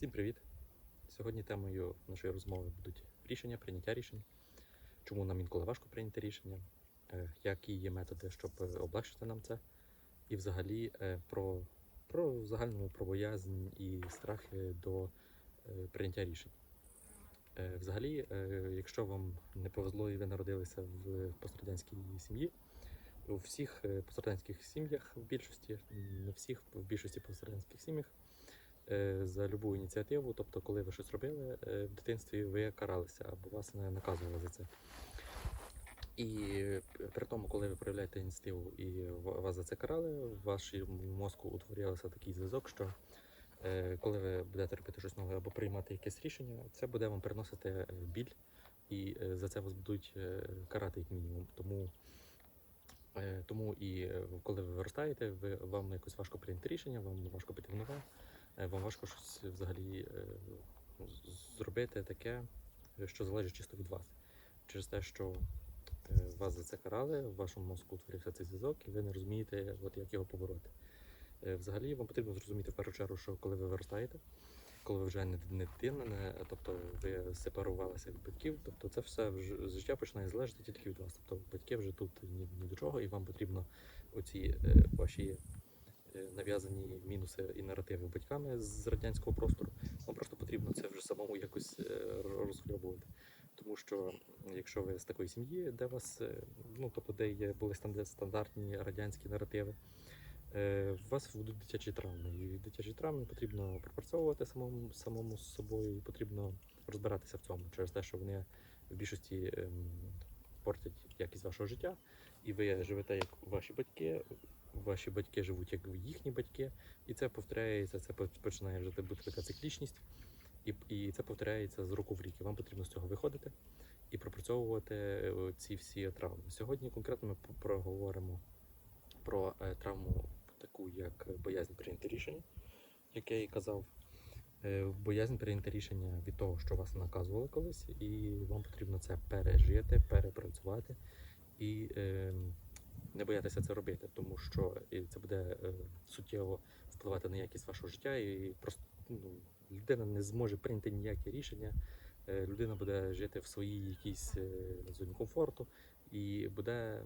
Всім привіт! Сьогодні темою нашої розмови будуть рішення, прийняття рішень, чому нам інколи важко прийняти рішення, е, які є методи, щоб е, облегшити нам це, і взагалі е, про, про загальну про боязнь і страхи до прийняття рішень. Взагалі, якщо вам не повезло і ви народилися в пострадянській сім'ї, у всіх пострадянських сім'ях в більшості, не всіх, в більшості пострадянських сім'ях за любу ініціативу, тобто, коли ви щось робили е, в дитинстві, ви каралися або вас не наказували за це. І е, при тому, коли ви проявляєте ініціативу і вас за це карали, в вашому мозку утворювався такий зв'язок, що е, коли ви будете робити щось нове або приймати якесь рішення, це буде вам приносити е, біль, і е, за це вас будуть е, карати як мінімум. Тому Е, Тому і е, коли ви виростаєте, ви, вам якось важко прийняти рішення, вам важко піти в нове, е, вам важко щось взагалі е, зробити таке, е, що залежить чисто від вас. Через те, що е, вас за це карали, в вашому мозку утворився цей зв'язок, і ви не розумієте, от, як його побороти. Е, Взагалі, вам потрібно зрозуміти в першу чергу, що коли ви виростаєте, коли ви вже не, дитина, не, тобто ви сепарувалися від батьків, тобто це все в ж- життя починає залежати тільки від вас. Тобто батьки вже тут ні, ні до чого, і вам потрібно оці е, ваші е, нав'язані мінуси і наративи батьками з радянського простору. Вам просто потрібно це вже самому якось е, розхльобувати. Тому що якщо ви з такої сім'ї, де вас, е, ну тобто, де є були стандартні радянські наративи, е, у вас будуть дитячі травми. І дитячі травми потрібно пропрацьовувати самому, самому з собою, і потрібно розбиратися в цьому через те, що вони в більшості ем, портять якість вашого життя, і ви живете як ваші батьки. Ваші батьки живуть як їхні батьки, і це повторяється, це починає вже бути така циклічність, і, і це повторяється з року в рік. І вам потрібно з цього виходити і пропрацьовувати е, ці всі травми. Сьогодні конкретно ми проговоримо про е, травму, таку як боязнь прийняти рішення, як я і казав. Е, Боязнь прийняти рішення від того, що вас наказували колись, і вам потрібно це пережити, перепрацювати і е, не боятися це робити, тому що це буде е, суттєво впливати на якість вашого життя, і просто ну, людина не зможе прийняти ніякі рішення. Е, Людина буде жити в своїй якійсь е, зоні комфорту і буде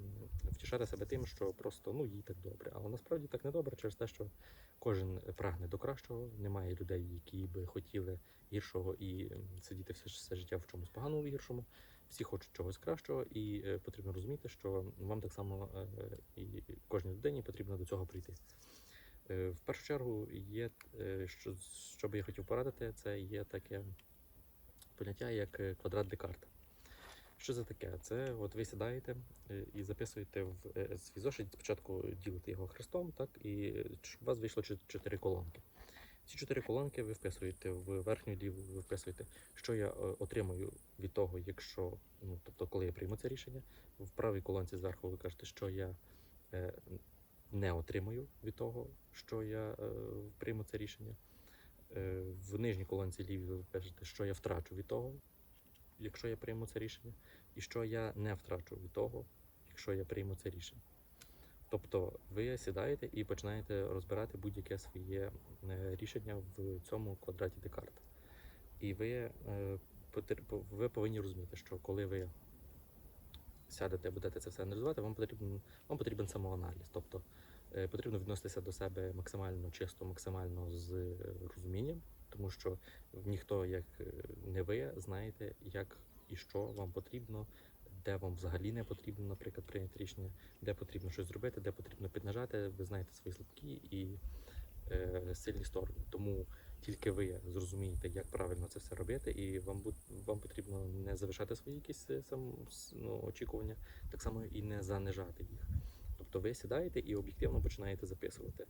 втішати себе тим, що просто ну їй так добре. Але насправді так не добре через те, що кожен прагне до кращого. Немає людей, які би хотіли гіршого і сидіти все, все життя в чомусь поганому гіршому. Всі хочуть чогось кращого, і е, потрібно розуміти, що вам так само е, і кожній людині потрібно до цього прийти. Е, в першу чергу є, що, що би я хотів порадити, це є таке поняття, як квадрат Декарта. Що це таке? Це от ви сідаєте і записуєте в свій зошит, спочатку ділите його хрестом, так, і у вас вийшло чотири колонки. Ці чотири колонки ви вписуєте в верхню ліву, ви вписуєте, що я е, отримаю від того, якщо, ну, тобто, коли я прийму це рішення. В правій колонці зверху ви кажете, що я е, не отримую від того, що я е, прийму це рішення. В нижній колонці лівій ви пишете, що я втрачу від того, якщо я прийму це рішення, і що я не втрачу від того, якщо я прийму це рішення. Тобто ви сідаєте і починаєте розбирати будь-яке своє е, рішення в цьому квадраті Декарта. І ви, е, ви повинні розуміти, що коли ви сядете, будете це все аналізувати, вам потрібен, вам потрібен самоаналіз. Тобто е, потрібно відноситися до себе максимально чисто, максимально з розумінням, тому що ніхто, як не ви, знаєте, як і що вам потрібно, де вам взагалі не потрібно, наприклад, прийняти рішення, де потрібно щось зробити, де потрібно піднажати. Ви знаєте свої слабкі і е, сильні сторони. Тому тільки ви зрозумієте, як правильно це все робити, і вам вам потрібно не завишати свої якісь е, сам ну, очікування, так само і не занижати їх. Тобто ви сідаєте і об'єктивно починаєте записувати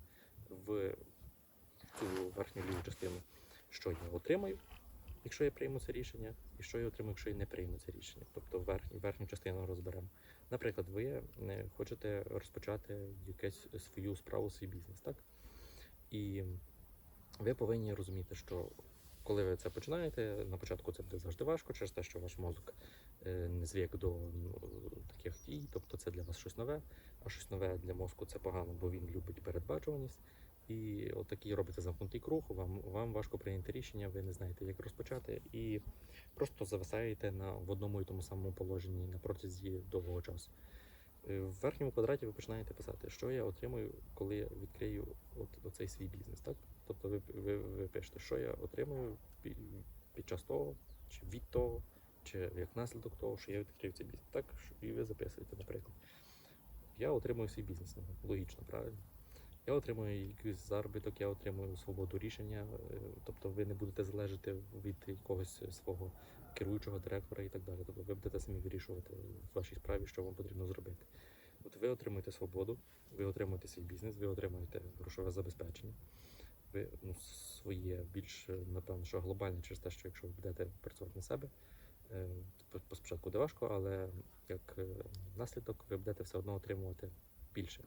в цю верхню ліву частину, що я отримаю, якщо я прийму це рішення, і що я отримаю, якщо я не прийму це рішення. Тобто верхню, верхню частину розберемо. Наприклад, ви хочете розпочати якусь свою справу, свій бізнес, так? І ви повинні розуміти, що коли ви це починаєте, на початку це буде завжди важко, через те, що ваш мозок е, не звик до таких дій, тобто це для вас щось нове, а щось нове для мозку це погано, бо він любить передбачуваність. І отакий робите замкнутий круг, вам, вам важко прийняти рішення, ви не знаєте, як розпочати, і просто зависаєте на, в одному і тому самому положенні на протязі довгого часу. Е, В верхньому квадраті ви починаєте писати, що я отримую, коли я відкрию от, оцей свій бізнес. Так? Тобто ви, ви, ви пишете, що я отримую пі- під час того, чи від того, чи як наслідок того, що я відкрив цей бізнес. Так, і ви записуєте, наприклад. Я отримую свій бізнес, ну, логічно, правильно. Я отримую якийсь заробіток, я отримую свободу рішення, е, тобто ви не будете залежати від якогось свого керуючого директора і так далі. Тобто ви будете самі вирішувати в вашій справі, що вам потрібно зробити. От ви отримуєте свободу, ви отримуєте свій бізнес, ви отримуєте грошове забезпечення. Ви ну, своє більш, напевно, що глобальне через те, що якщо ви будете працювати на себе, е, спочатку буде важко, але як е, наслідок ви будете все одно отримувати більше.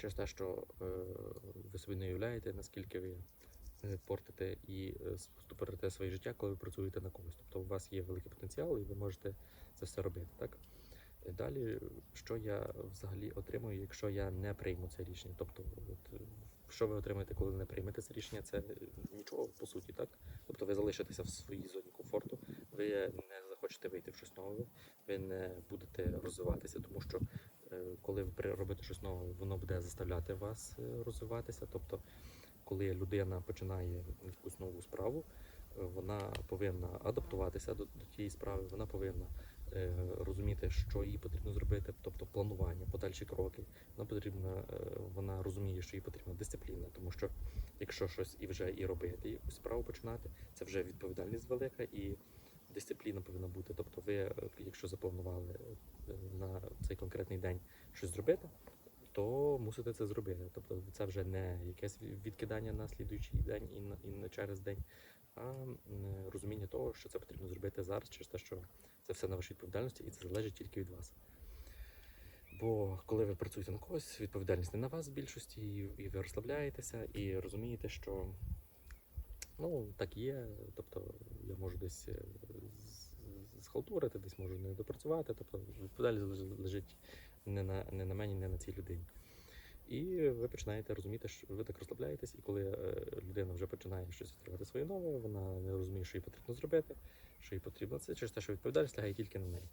Через те, що е, ви собі не уявляєте, наскільки ви портите і е, ступорите своє життя, коли ви працюєте на когось. Тобто у вас є великий потенціал, і ви можете це все робити. Так? Е, Далі, що я взагалі отримую, якщо я не прийму це рішення? Тобто, от, що ви отримаєте, коли не приймете це рішення, це нічого по суті, так? Тобто ви залишитеся в своїй зоні комфорту, ви не захочете вийти в щось нове, ви не будете розвиватися, тому що коли ви робите щось нове, воно буде заставляти вас е, розвиватися. Тобто, коли людина починає якусь нову справу, е, вона повинна адаптуватися до, до тієї справи, вона повинна е, розуміти, що їй потрібно зробити, тобто планування, подальші кроки. Вона потрібна, е, вона розуміє, що їй потрібна дисципліна, тому що якщо щось і вже і робити, якусь справу починати, це вже відповідальність велика і дисципліна повинна бути. Тобто, ви, е, якщо запланували е, на цей конкретний день щось зробити, то мусите це зробити. Тобто це вже не якесь відкидання на слідуючий день і на, і на через день, а розуміння того, що це потрібно зробити зараз, через те, що це все на вашій відповідальності і це залежить тільки від вас. Бо коли ви працюєте на когось, відповідальність не на вас в більшості, і ви розслабляєтеся, і розумієте, що ну, так є. Тобто я можу десь е, схалтурити, десь можу не допрацювати. Тобто відповідальність лежить- не на, не на мені, не на цій людині. І ви починаєте розуміти, що ви так розслабляєтесь, і коли е, людина вже починає щось відкривати своє нове, вона не розуміє, що їй потрібно зробити, що їй потрібно це через те, що відповідальність лягає тільки на неї.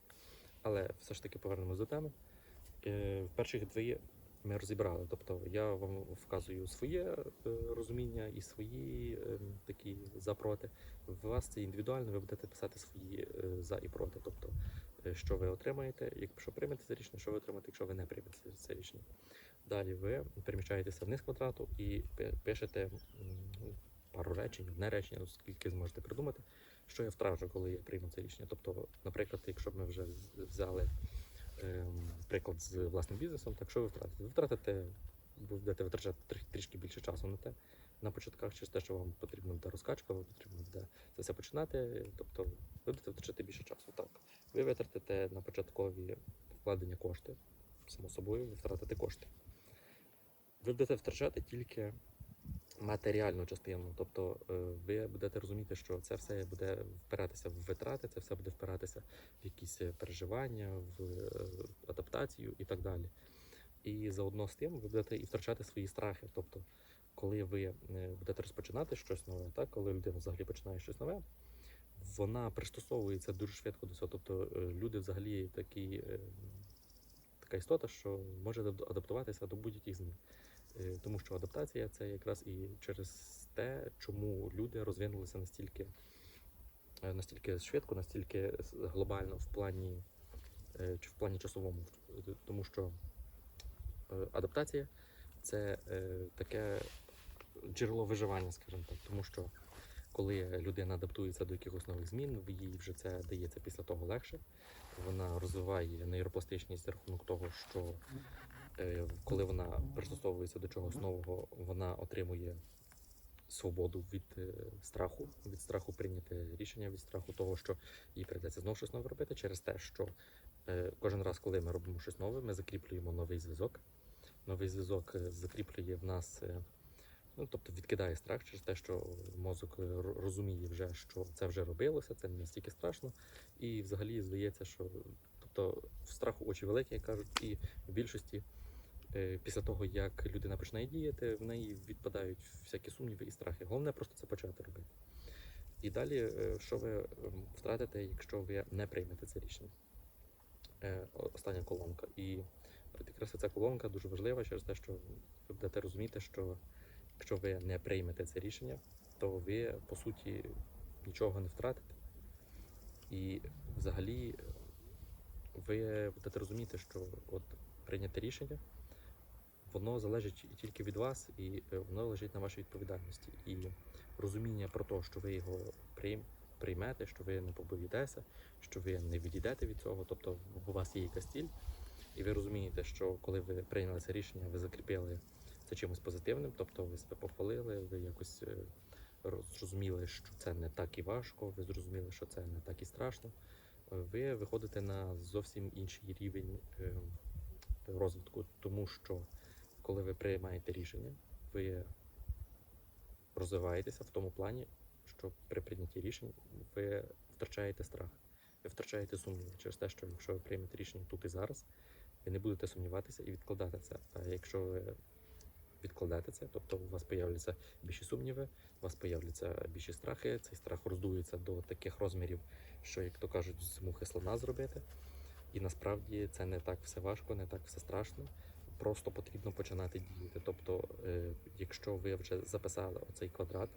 Але все ж таки повернемось до теми. Е, В перших дві ми розібрали. Тобто я вам вказую своє е, розуміння і свої е, такі за проти. У вас це індивідуально, ви будете писати свої е, за і проти. Тобто, е, що ви отримаєте, якщо приймете це рішення, що ви отримаєте, якщо ви не приймете це- рішення. Далі ви переміщаєтеся вниз квадрату і пишете пару речень, одне речення, ну, скільки зможете придумати, що я втрачу, коли я прийму це рішення. Тобто, наприклад, якщо б ми вже взяли ем, приклад з власним бізнесом, так що ви втратите? Ви втратите, ви будете витрачати трішки більше часу на те. На початках через те, що вам потрібна буде розкачка, вам потрібно буде це все починати. Тобто ви будете втрачати більше часу. Так, ви витратите на початкові вкладення кошти, само собою, ви втратите кошти. Ви будете втрачати тільки матеріальну частину. Тобто е, ви будете розуміти, що це все буде впиратися в витрати, це все буде впиратися в якісь е, переживання, в е, адаптацію і так далі. І заодно з тим ви будете і втрачати свої страхи. Тобто, коли ви будете розпочинати щось нове, так, коли людина взагалі починає щось нове, вона пристосовується дуже швидко до цього. Тобто люди взагалі такі, така істота, що може адаптуватися до будь-яких змін. Е, Тому що адаптація це якраз і через те, чому люди розвинулися настільки, е, настільки швидко, настільки глобально в плані е, чи в плані часовому. Тому що адаптація це таке джерело виживання, скажімо так. Тому що коли людина адаптується до якихось нових змін, їй вже це дається після того легше. Вона розвиває нейропластичність за рахунок того, що коли вона пристосовується до чогось нового, вона отримує свободу від е, страху, від страху прийняти рішення, від страху того, що їй прийдеться знову щось нове робити, через те, що е, кожен раз, коли ми робимо щось нове, ми закріплюємо новий зв'язок. Новий зв'язок е, закріплює в нас, е, ну тобто відкидає страх через те, що мозок е, розуміє вже, що це вже робилося, це не настільки страшно, і взагалі здається, що тобто в страху очі великі, як кажуть, і в більшості Е, Після того, як людина починає діяти, в неї відпадають всякі сумніви і страхи. Головне просто це почати робити. І далі, е, що ви ем, втратите, якщо ви не приймете це рішення? Е, Остання колонка. І якраз ця колонка дуже важлива через те, що ви будете розуміти, що якщо ви не приймете це рішення, то ви по суті нічого не втратите. І взагалі е, ви будете розуміти, що от прийняте рішення, воно залежить тільки від вас, і е, воно лежить на вашій відповідальності. І розуміння про те, що ви його приймете, що ви не побоїтеся, що ви не відійдете від цього, тобто у вас є якась ціль, і ви розумієте, що коли ви прийняли це рішення, ви закріпили це чимось позитивним, тобто ви себе похвалили, ви якось е, зрозуміли, що це не так і важко, ви зрозуміли, що це не так і страшно. Е, Ви виходите на зовсім інший рівень е, розвитку, тому що коли ви приймаєте рішення, ви розвиваєтеся в тому плані, що при прийнятті рішень ви втрачаєте страх, ви втрачаєте сумніви через те, що якщо ви приймете рішення тут і зараз, ви не будете сумніватися і відкладати це. А якщо ви відкладете це, тобто у вас появляться більші сумніви, у вас появляться більші страхи, цей страх роздується до таких розмірів, що, як то кажуть, з мухи слона зробити. І насправді це не так все важко, не так все страшно. Просто потрібно починати діяти. Тобто, е, якщо ви вже записали оцей квадрат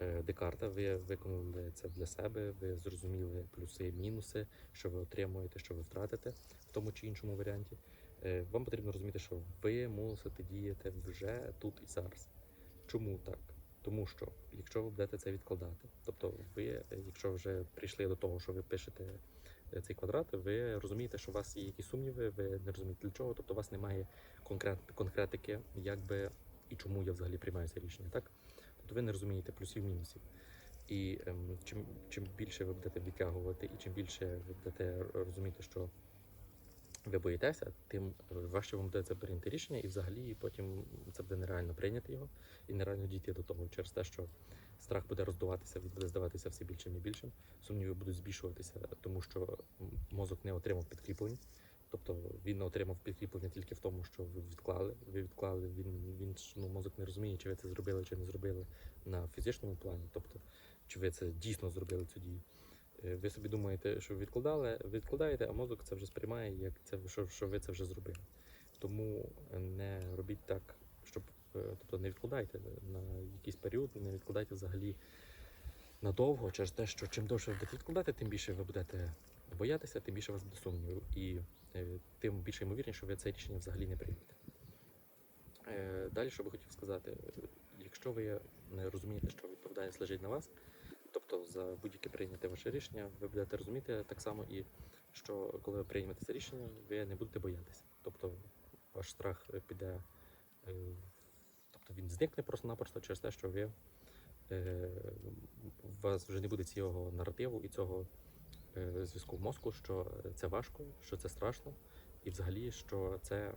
е, Декарта, ви виконали це для себе, ви зрозуміли плюси, мінуси, що ви отримуєте, що ви втратите в тому чи іншому варіанті. Е, Вам потрібно розуміти, що ви мусите діяти вже тут і зараз. Чому так? Тому що якщо ви будете це відкладати, тобто ви, якщо вже прийшли до того, що ви пишете цей квадрат, ви розумієте, що у вас є якісь сумніви, ви не розумієте для чого, тобто у вас немає конкрет, конкретики, як би і чому я взагалі приймаю це рішення, так? Тобто ви не розумієте плюсів мінусів. І ем, чим, чим більше ви будете відтягувати, і чим більше ви будете розуміти, що ви боїтеся, тим е, важче вам буде це прийняти рішення, і взагалі потім це буде нереально прийняти його і нереально дійти до того через те, що страх буде роздуватися, він буде здаватися все більшим і більшим. Сумніви будуть збільшуватися, тому що мозок не отримав підкріплень. Тобто він не отримав підкріплення тільки в тому, що ви відклали. Ви відклали. Він він ну, мозок не розуміє, чи ви це зробили, чи не зробили на фізичному плані. Тобто, чи ви це дійсно зробили цю дію. Е, Ви собі думаєте, що ви відкладали, відкладаєте, а мозок це вже сприймає, як це що, що ви це вже зробили. Тому не робіть так, тобто не відкладайте на якийсь період, не відкладайте взагалі надовго, через те, що чим довше ви будете відкладати, тим більше ви будете боятися, тим більше вас буде сумнівів, і е, тим більше ймовірніше, що ви це рішення взагалі не приймете. Е, Далі, що би хотів сказати, е, якщо ви не розумієте, що відповідальність лежить на вас, тобто за будь-яке прийняте ваше рішення, ви будете розуміти так само і що коли ви приймете це рішення, ви не будете боятися. Тобто ваш страх е, піде, е, тобто він зникне просто-напросто через те, що ви е, у вас вже не буде цього наративу і цього е, зв'язку в мозку, що це важко, що це страшно, і взагалі, що це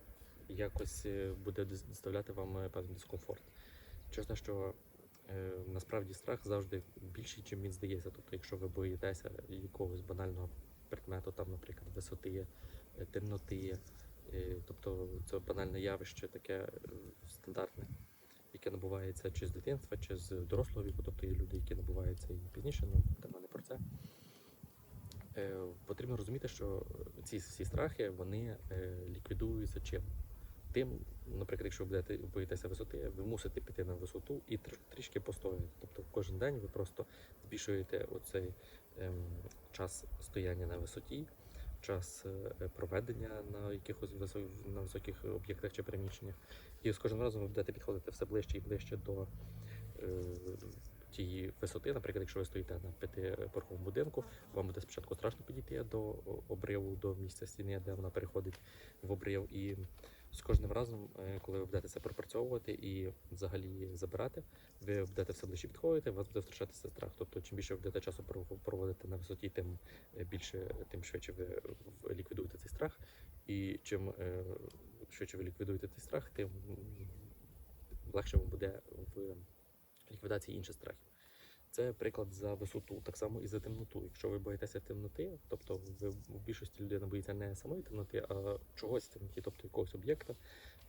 якось е, буде доставляти вам е, певний дискомфорт. Через те, що е, насправді страх завжди більший, чим він здається. Тобто, якщо ви боїтеся якогось банального предмету, там, наприклад, висоти, е, темноти, тобто це банальне явище, таке стандартне, яке набувається чи з дитинства, чи з дорослого віку, тобто є люди, які набуваються і пізніше, ну тема не про це. Е, Потрібно розуміти, що ці всі страхи вони е, ліквідуються чим? Тим, наприклад, якщо ви боїтеся висоти, ви мусите піти на висоту і тр- трішки постояти. Тобто кожен день ви просто збільшуєте оцей ем, час стояння на висоті, час е, проведення на якихось на високих об'єктах чи приміщеннях. І з кожним разом ви будете підходити все ближче і ближче до е, тієї висоти. Наприклад, якщо ви стоїте на п'ятиповерховому будинку, вам буде спочатку страшно підійти до обриву, до місця стіни, де вона переходить в обрив. І з кожним разом, е, коли ви будете це пропрацьовувати і взагалі забирати, ви будете все ближче підходити, вас буде втрачатися страх. Тобто, чим більше ви будете часу проводити на висоті, тим е, більше, тим швидше ви ліквідуєте цей страх. І чим е, швидше ви ліквідуєте цей страх, тим легше вам буде в ліквідації інших страхів. Це приклад за висоту, так само і за темноту. Якщо ви боїтеся темноти, тобто ви в більшості людина боїться не самої темноти, а чогось темноті, тобто якогось об'єкта,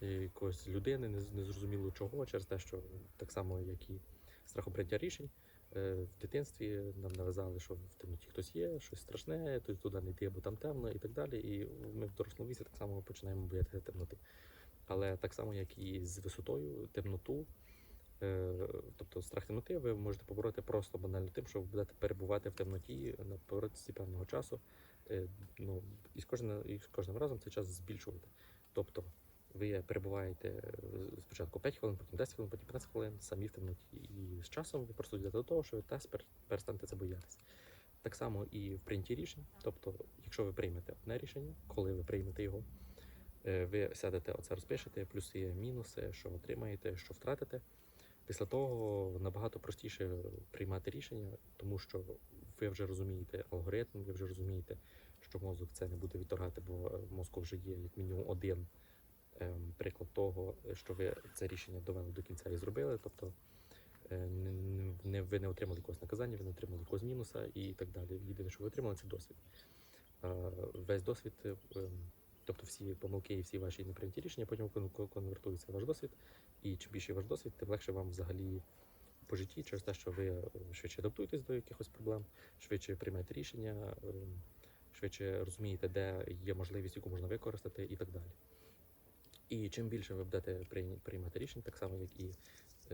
якоїсь людини, незрозуміло чого, через те, що так само, як і страхом прийняття рішень. е, В дитинстві нам навязали, що в темноті хтось є, щось страшне, то туди не йти, бо там темно і так далі. І ми в дорослому віці так само починаємо боятися темноти. Але так само, як і з висотою, темноту, тобто страх темноти, ви можете побороти просто банально тим, що ви будете перебувати в темноті на протязі певного часу. е, Ну, і з кожним, і з кожним разом цей час збільшувати. Тобто ви перебуваєте е, спочатку 5 хвилин, потім 10 хвилин, потім 15 хвилин самі в темноті. І з часом ви просто дійдете до того, що ви теж перестанете це боятися. Так само і в прийнятті рішень. Тобто, якщо ви приймете одне рішення, коли ви приймете його, е, ви сядете, оце розпишете, плюси, мінуси, що отримаєте, що втратите. Після того набагато простіше приймати рішення, тому що ви вже розумієте алгоритм, ви вже розумієте, що мозок це не буде відторгати, бо е, мозку вже є як мінімум один ем, приклад того, що ви це рішення довели до кінця і зробили. Тобто е, не, ви не отримали якогось наказання, ви не отримали якогось мінуса і так далі. Єдине, що ви отримали, це досвід. Е, Весь досвід, ем, тобто всі помилки і всі ваші неприйняті рішення, потім кон- кон- конвертуються в ваш досвід. І чим більший ваш досвід, тим легше вам взагалі по житті через те, що ви е, швидше адаптуєтесь до якихось проблем, швидше приймаєте рішення, ем, швидше розумієте, де є можливість, яку можна використати, і так далі. І чим більше ви будете приймати рішень, так само як і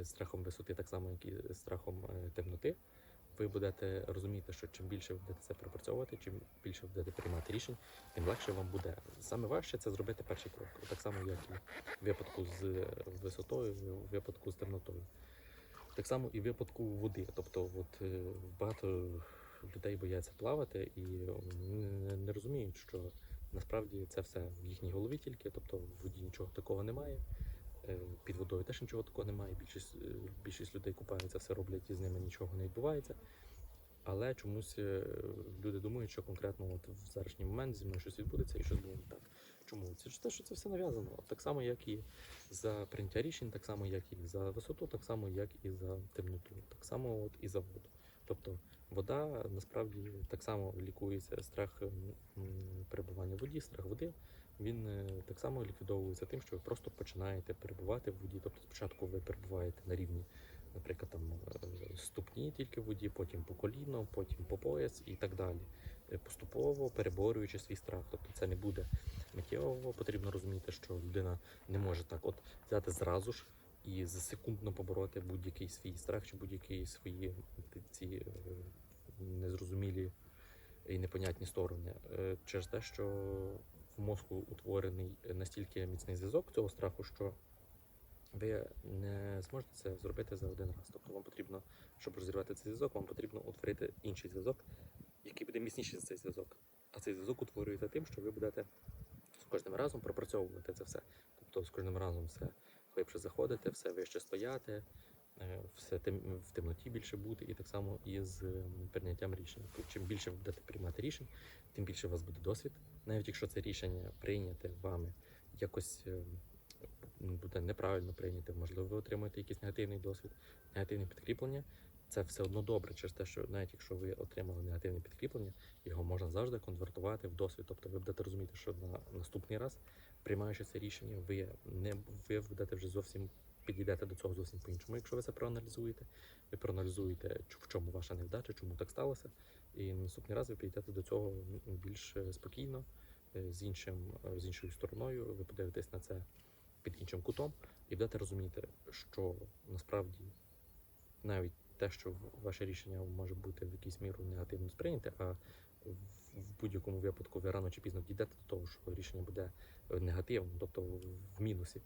страхом висоти, так само як і страхом е, темноти, ви будете розуміти, що чим більше ви будете це пропрацьовувати, чим більше будете приймати рішень, тим легше вам буде. Саме важче це зробити перший крок, так само як і в випадку з висотою, в випадку з темнотою. Так само і в випадку води. Тобто, от е, багато людей бояться плавати і не розуміють, що насправді це все в їхній голові тільки, тобто в воді нічого такого немає. Е, Під водою теж нічого такого немає. Більшість, е, більшість людей купаються, все роблять і з ними нічого не відбувається. Але чомусь е, люди думають, що конкретно от в зараз момент зі мною щось відбудеться і щось буде не так. Чому? Це ж те, що це все нав'язано. Так само, як і за прийняття рішень, так само, як і за висоту, так само, як і за темноту, так само от і за воду. Тобто вода насправді так само лікується страх перебування в воді, страх води. Він е, так само ліквідовується тим, що ви просто починаєте перебувати в воді. Тобто спочатку ви перебуваєте на рівні, наприклад, там е, ступні тільки в воді, потім по коліно, потім по пояс і так далі. Е, Поступово переборюючи свій страх. Тобто це не буде миттєво. Потрібно розуміти, що людина не може так от взяти зразу ж і за секундно побороти будь-який свій страх чи будь-які свої ці незрозумілі і непонятні сторони. Через те, що в мозку утворений настільки міцний зв'язок цього страху, що ви не зможете це зробити за один раз. Тобто вам потрібно, щоб розірвати цей зв'язок, вам потрібно утворити інший зв'язок, який буде міцніший за цей зв'язок. А цей зв'язок утворюється тим, що ви будете з кожним разом пропрацьовувати це все. Тобто з кожним разом все глибше заходити, все вище стояти, е, все тем, в темноті більше бути, і так само і з прийняттям рішень. Тобто, чим більше ви будете приймати рішень, тим більше у вас буде досвід. Навіть якщо це рішення прийняте вами якось ем, буде неправильно прийняте, можливо, ви отримаєте якийсь негативний досвід, негативне підкріплення. Це все одно добре через те, що навіть якщо ви отримали негативне підкріплення, його можна завжди конвертувати в досвід. Тобто ви будете розуміти, що на наступний раз, приймаючи це рішення, ви не ви будете вже зовсім підійдете до цього зовсім по-іншому. Якщо ви це проаналізуєте, ви проаналізуєте, в чому ваша невдача, чому так сталося, і наступний раз ви підійдете до цього більш е, спокійно, е, з іншим е, з іншою стороною. Ви подивитесь на це під іншим кутом, і будете розуміти, що насправді навіть те, що ваше рішення може бути в якійсь міру негативно сприйняте, а в, будь-якому випадку ви рано чи пізно дійдете до того, що рішення буде негативним, тобто в мінусі.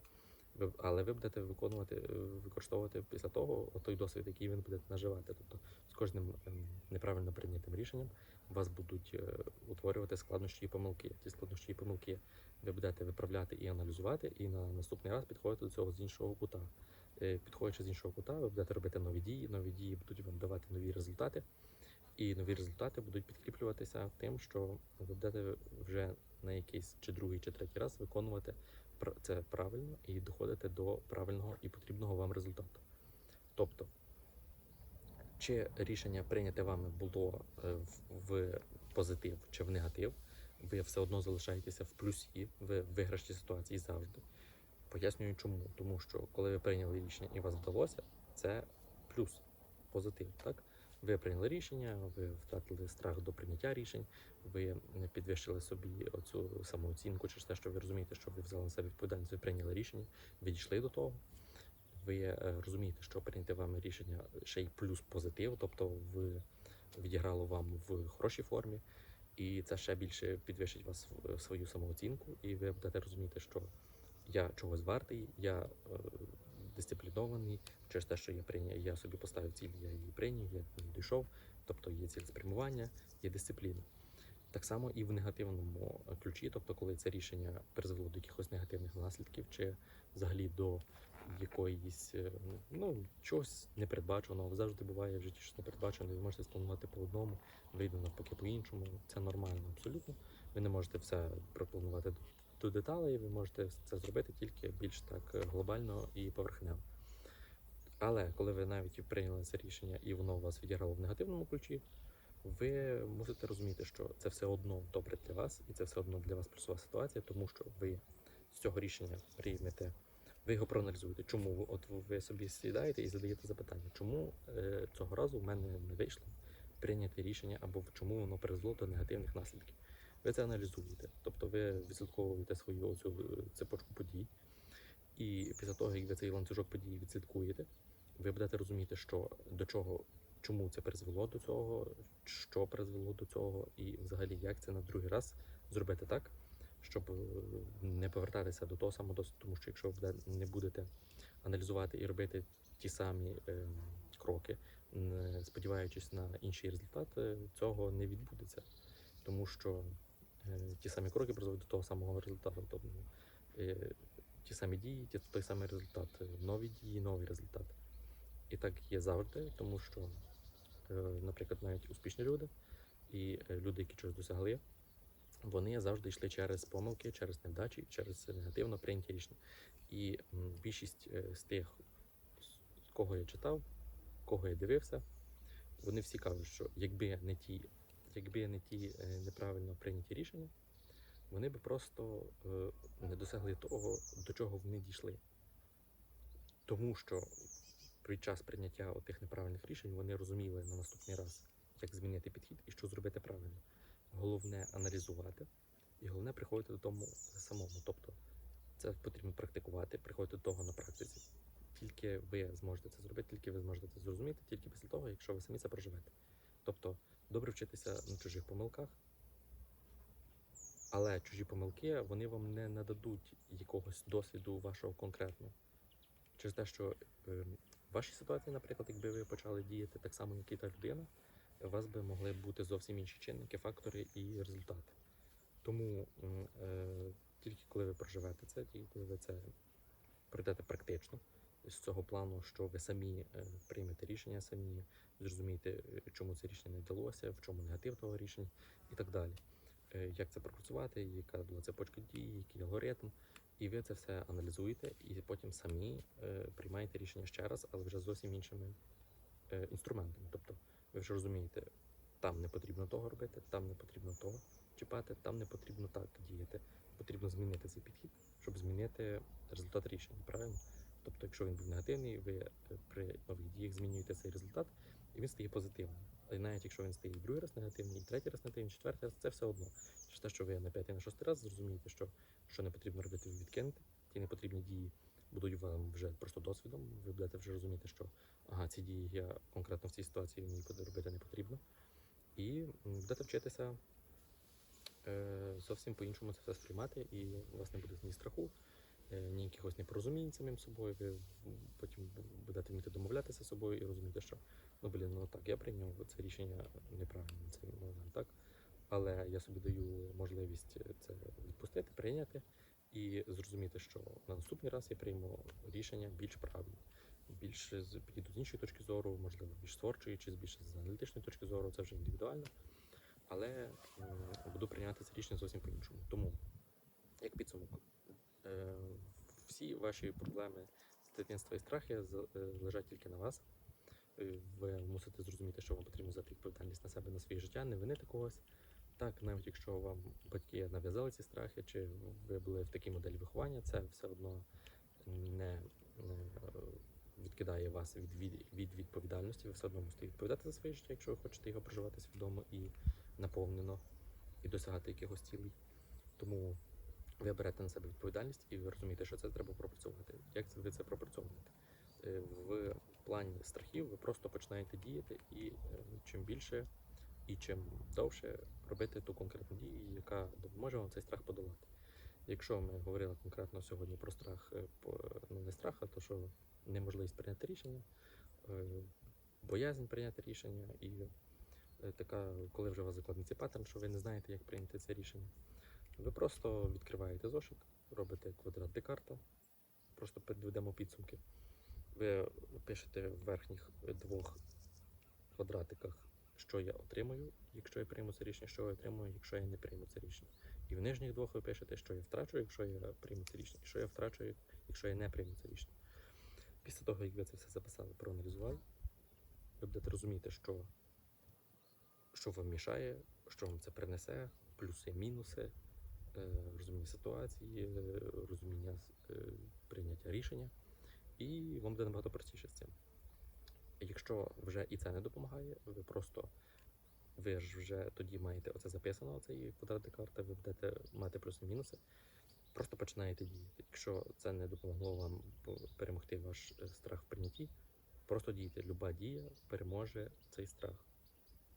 Але ви будете виконувати, е, використовувати після того той досвід, який ви будете наживати. Тобто з кожним ем, неправильно прийнятим рішенням у вас будуть е, утворювати складнощі і помилки. Ці складнощі і помилки ви будете виправляти і аналізувати, і на наступний раз підходити до цього з іншого кута. Е, Підходячи з іншого кута, ви будете робити нові дії, нові дії будуть вам давати нові результати, і нові результати будуть підкріплюватися тим, що ви будете вже на якийсь чи другий, чи третій раз виконувати це правильно і доходити до правильного і потрібного вам результату. Тобто чи рішення прийняте вами було е, в- позитив чи в негатив, ви все одно залишаєтеся в плюсі, в виграшній ситуації завжди. Пояснюю чому. Тому що коли ви прийняли рішення і вас вдалося, це плюс, позитив. Так? Ви прийняли рішення, ви втратили страх до прийняття рішень, ви підвищили собі оцю самооцінку через те, що ви розумієте, що ви взяли на себе відповідальність, ви прийняли рішення, ви дійшли до того. Ви е, розумієте, що прийняте вами рішення ще й плюс позитив, тобто ви відіграло вам в хорошій формі, і це ще більше підвищить вас в свою самооцінку, і ви будете розуміти, що я чогось вартий, я е, дисциплінований через те, що я прийняв, я собі поставив ціль, я її прийняв, я неї дійшов. Тобто є цілеспрямування, є дисципліна. Так само і в негативному ключі, тобто, коли це рішення призвело до якихось негативних наслідків, чи взагалі до якоїсь е, ну чогось непередбаченого. Завжди буває в житті щось непередбачене. Ви можете спланувати по одному, вийде навпаки по-іншому. Це нормально, абсолютно. Ви не можете все пропланувати до, деталей, ви можете це зробити тільки більш так е, глобально і поверхнево. Але коли ви навіть прийняли це рішення і воно у вас відіграло в негативному ключі, ви мусите розуміти, що це все одно добре для вас, і це все одно для вас плюсова ситуація, тому що ви з цього рішення приймете, ви його проаналізуєте. Чому ви- от ви собі сідаєте і задаєте запитання, чому е, цього разу в мене не вийшло прийняти рішення, або чому воно призвело до негативних наслідків. Ви це аналізуєте, тобто ви відслідковуєте свою оцю е, цепочку подій, і після того, як ви цей ланцюжок подій відслідкуєте, ви будете розуміти, що до чого, чому це призвело до цього, що призвело до цього, і взагалі як це на другий раз зробити так, щоб е, не повертатися до того самого досвіду, тому що якщо ви не будете аналізувати і робити ті самі е, кроки, сподіваючись на інший результат, е, цього не відбудеться, тому що ті самі кроки призводять до того самого результату. Тобто, е, ті самі дії, ті, той самий результат, е, нові дії, новий результат. І так є завжди, тому що, е, наприклад, навіть успішні люди і е, люди, які чогось досягли, вони завжди йшли через помилки, через невдачі, через негативно прийняті рішення. І більшість е, з тих, кого я читав, кого я дивився, вони всі кажуть, що якби не ті, якби не ті е, неправильно прийняті рішення, вони би просто е, не досягли того, до чого вони дійшли. Тому що під час прийняття тих неправильних рішень вони розуміли на наступний раз, як змінити підхід і що зробити правильно. Головне аналізувати, і головне приходити до тому самому. Тобто це потрібно практикувати, приходити до того на практиці. Тільки ви зможете це зробити, тільки ви зможете це зрозуміти, тільки після того, якщо ви самі це проживете. Тобто, добре вчитися на чужих помилках, але чужі помилки вони вам не нададуть якогось досвіду вашого конкретного. Через те, що е, в вашій ситуації, наприклад, якби ви почали діяти так само, як і та людина, у вас би могли бути зовсім інші чинники, фактори і результати. Тому е, тільки коли ви проживете це, тільки коли ви це пройдете практично, з цього плану, що ви самі е, приймете рішення, самі зрозумієте, е, чому це рішення не вдалося, в чому негатив того рішення і так далі. Е, Як це пропрацювати, яка була цепочка дій, який алгоритм. І ви це все аналізуєте, і потім самі приймаєте рішення ще раз, але вже зовсім іншими інструментами. Тобто ви вже розумієте, там не потрібно того робити, там не потрібно того чіпати, там не потрібно так діяти. Потрібно змінити цей підхід, щоб змінити результат рішення. Правильно? Тобто, якщо він був негативний, ви е, при нових діях змінюєте цей результат, і він стає позитивним. Але навіть якщо він стає і другий раз негативний, і третій раз негативний, і четвертий раз, це все одно. Через те, що ви на п'ятий, на шостий раз зрозумієте, що, що не потрібно робити, ви відкинете. Ті непотрібні дії будуть вам вже просто досвідом. Ви будете вже розуміти, що ага, ці дії я конкретно в цій ситуації мені робити не потрібно. І будете вчитися е, зовсім по-іншому це все сприймати, і у вас не буде ні страху, ні якихось непорозумінь самим собою. Ви потім будете вміти домовлятися з собою і розуміти, що ну блін, ну так, я прийняв це рішення неправильно на цей момент, так? Але я собі даю можливість це відпустити, прийняти і зрозуміти, що на наступний раз я прийму рішення більш правильне, більш підійду з іншої точки зору, можливо, більш творчої чи з більш з аналітичної точки зору, це вже індивідуально. Але буду прийняти це рішення зовсім по-іншому. Тому, як підсумок, е, всі ваші проблеми з дитинства і страхи е, лежать тільки на вас. е, ви мусите зрозуміти, що вам потрібно взяти відповідальність на себе на своє життя, не винити когось. Так, навіть якщо вам батьки нав'язали ці страхи, чи ви були в такій моделі виховання, це все одно не, е, відкидає вас від, від, від відповідальності. Ви все одно мусите відповідати за своє життя, якщо ви хочете його проживати свідомо і наповнено, і досягати якихось цілей. Тому ви берете на себе відповідальність і ви розумієте, що це треба пропрацьовувати. Як ви це пропрацьовуєте? Е, В плані страхів ви просто починаєте діяти, і е, чим більше і чим довше робити ту конкретну дію, яка допоможе вам цей страх подолати. Якщо ми говорили конкретно сьогодні про страх, е, ну не страх, а то що неможливість прийняти рішення, боязнь прийняти рішення, і така, коли вже у вас закладений цей паттерн, що ви не знаєте, як прийняти це рішення, ви просто відкриваєте зошит, робите квадрат Декарта, просто підведемо підсумки. Ви пишете в верхніх двох квадратиках, що я отримую, якщо я прийму це рішення, що я отримую, якщо я не прийму це рішення. І в нижніх двох ви пишете, що я втрачу, якщо я прийму це рішення, що я втрачу, якщо я не прийму це рішення. Після того, як ви це все записали, проаналізували, ви будете розуміти, що, що вам мішає, що вам це принесе, плюси, мінуси, розуміння ситуації, е, розуміння е, прийняття рішення, і вам буде набагато простіше з цим. Якщо вже і це не допомагає, ви просто ви ж вже тоді маєте оце записано, оцей квадрат карти, ви будете мати плюси і мінуси. Просто починаєте діяти. Якщо це не допомогло вам перемогти ваш е, страх в прийнятті, просто дійте. Люба дія переможе цей страх.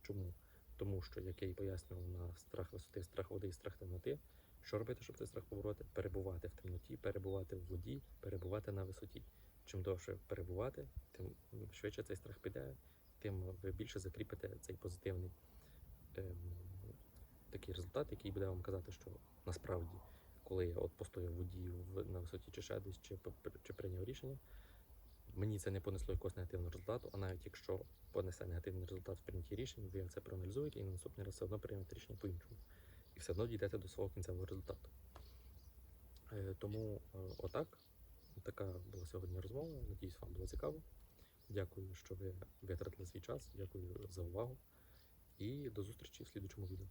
Чому? Тому що, як я і пояснював на страх висоти, страх води і страх темноти, що робити, щоб цей страх побороти? Перебувати в темноті, перебувати в воді, перебувати на висоті. Чим довше перебувати, тим швидше цей страх піде, тим ви більше закріпите цей позитивний ем, такий результат, який буде вам казати, що насправді, коли я от постояв в воді на висоті чи ще десь, чи, чи прийняв рішення, мені це не понесло якогось негативного результату, а навіть якщо понесе негативний результат в прийнятті рішень, ви це проаналізуєте і на наступний раз все одно приймете рішення по-іншому. І все одно дійдете до свого кінцевого результату. Е, Тому е, отак. Така була сьогодні розмова. Надіюсь, вам було цікаво. Дякую, що ви витратили свій час. Дякую за увагу. І до зустрічі в слідучому відео.